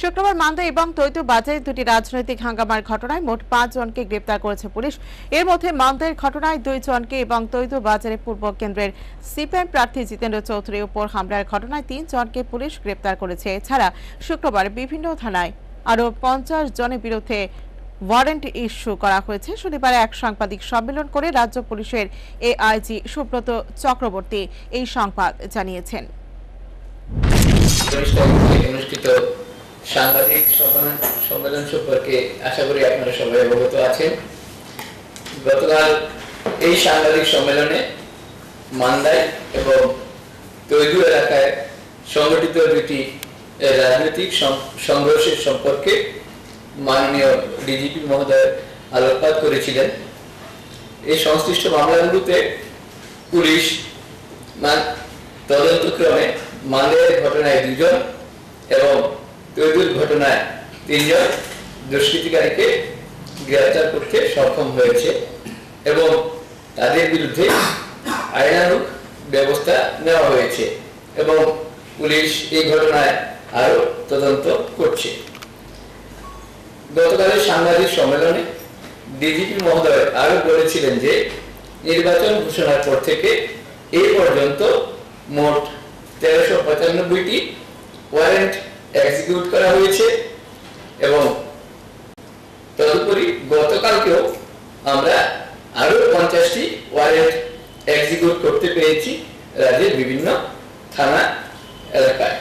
শুক্রবার মান্দা এবং তৈতু বাজারে দুটি রাজনৈতিক হাঙ্গামার ঘটনায় মোট পাঁচ জনকে গ্রেপ্তার করেছে পুলিশ। এর মধ্যে মান্দার ঘটনায় দুই জনকে এবং তৈতু বাজারে পূর্ব কেন্দ্রের সিপিএম প্রার্থী জিতেন্দ্র চৌধুরীর উপর হামলার ঘটনায় তিন জনকে পুলিশ গ্রেপ্তার করেছে। এছাড়া শুক্রবার বিভিন্ন থানায় আরও পঞ্চাশ জনের বিরুদ্ধে ওয়ারেন্ট ইস্যু করা হয়েছে। শনিবার এক সাংবাদিক সম্মেলন করে রাজ্য পুলিশের এআইজি সুব্রত চক্রবর্তী এই সংবাদ জানিয়েছেন। সাংবাদিক সম্মেলন- সম্মেলন সম্পর্কে আশা করি আপনারা সবাই অবগত আছেন। গতকাল এই সাংবাদিক সম্মেলনে মান্দাই এবং তৈদু এলাকায় সংগঠিত দুটি রাজনৈতিক সংঘর্ষের সম্পর্কে মাননীয় ডিজিপি মহোদয় আলোকপাত করেছিলেন। এই সংশ্লিষ্ট মামলাগুলোতে পুলিশ তদন্তক্রমে মালের ঘটনায় দুজন এবং ঘটনায় তিনজন দুষ্কৃতিকারীকে গ্রেফতার করতে সক্ষম হয়েছে এবং তাদের বিরুদ্ধে আইনানুগ ব্যবস্থা নেওয়া হয়েছে এবং পুলিশ এই ঘটনায় আরও তদন্ত করছে। গতকালের সাংবাদিক সম্মেলনে ডিজিপি মহোদয় আরও বলেছিলেন যে, নির্বাচন ঘোষণার পর থেকে এই পর্যন্ত মোট তেরোশো পঁচানব্বইটি ওয়ারেন্ট এক্সিকিউট করা হয়েছে এবং তদুপরি গতকালকেও আমরা আরও পঞ্চাশটি ওয়ারেন্ট এক্সিকিউট করতে পেরেছি রাজ্যের বিভিন্ন থানা এলাকায়।